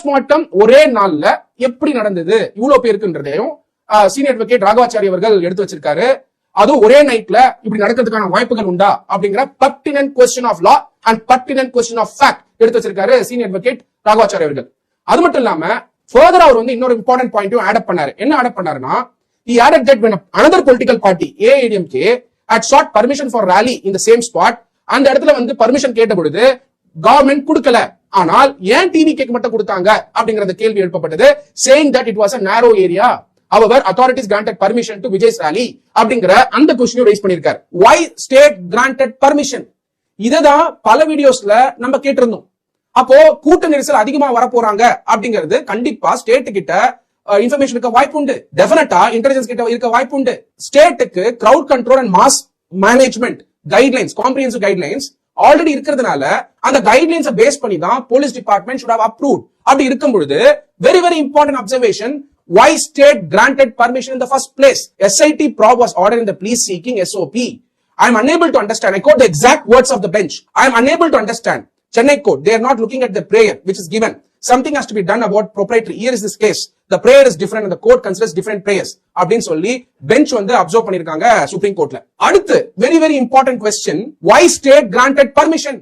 Postmortem ஒரே நாள்ல எப்படி நடந்தது? இவ்வளவு பேருக்குன்றதையும் சீனியர் அட்வொகேட் ராகவாச்சாரி அவர்கள் எடுத்து வச்சிருக்காரு. அதுவும் ஒரே நைட்ல இப்படி நடக்கிறதுக்கான வாய்ப்புகள் உண்டா? அப்படிங்கிற pertinent question of law and pertinent question of fact எடுத்து வச்சிருக்காரு சீனியர் அட்வொகேட் ராகவாச்சாரி அவர்கள். அது மட்டும் இல்லாம ஃபர்தர் அவர் வந்து இன்னொரு இம்பார்ட்டன்ட் பாயிண்ட்டும் ஆட் பண்ணாரு. என்ன ஆட் பண்ணாருன்னா he added that when another political party AADMK had sought permission for rally in the same spot அந்த இடத்துல வந்து பர்மிஷன் கேட்ட பொழுது கவர்மெண்ட் கொடுக்கல. ஆனால் ஏன் டிவி கேக் மட்டும் கொடுத்தாங்க அப்படிங்கிற அந்த கேள்வி எழுப்பப்பட்டது. Saying that it was a narrow area our authorities granted permission to Vijay rally அப்படிங்கிற அந்த கொஸ்டினையும் ரைஸ் பண்ணிருக்காரு வை ஸ்டேட் கிராண்டட் பர்மிஷன் இததான் பல வீடியோஸ்ல நம்ம கேட்டிருந்தோம். அப்போ கூட்ட நெரிசல் அதிகமா வரப்போறாங்க அப்படிங்கிறது கண்டிப்பா ஸ்டேட் கிட்ட இன்ஃபர்மேஷன் இருக்க வாய்ப்பு உண்டு. டெஃபினட்டா இன்டெலிஜென்ஸ் கிட்ட இருக்க வாய்ப்பு உண்டு. ஸ்டேட்டுக்கு crowd control and mass management guidelines comprehensive guidelines already இருக்கிறதுனால அந்த கைட்லைன்ஸை பேஸ் பண்ணி தான் police department should have approved அப்படி இருக்கும் பொழுது very very important observation why state granted permission in the first place SIT probe was ordered in the police seeking SOP I am unable to understand. I quote the exact words of the bench. I am unable to understand. Chennai court, they are not looking at the prayer which is given. Something has to be done about proprietary. Here is this case. The prayer is different court considers different prayers அப்படின்னு சொல்லி bench வந்து observe பண்ணிருக்காங்க supreme கோர்ட்ல அடுத்து very very important question why state granted permission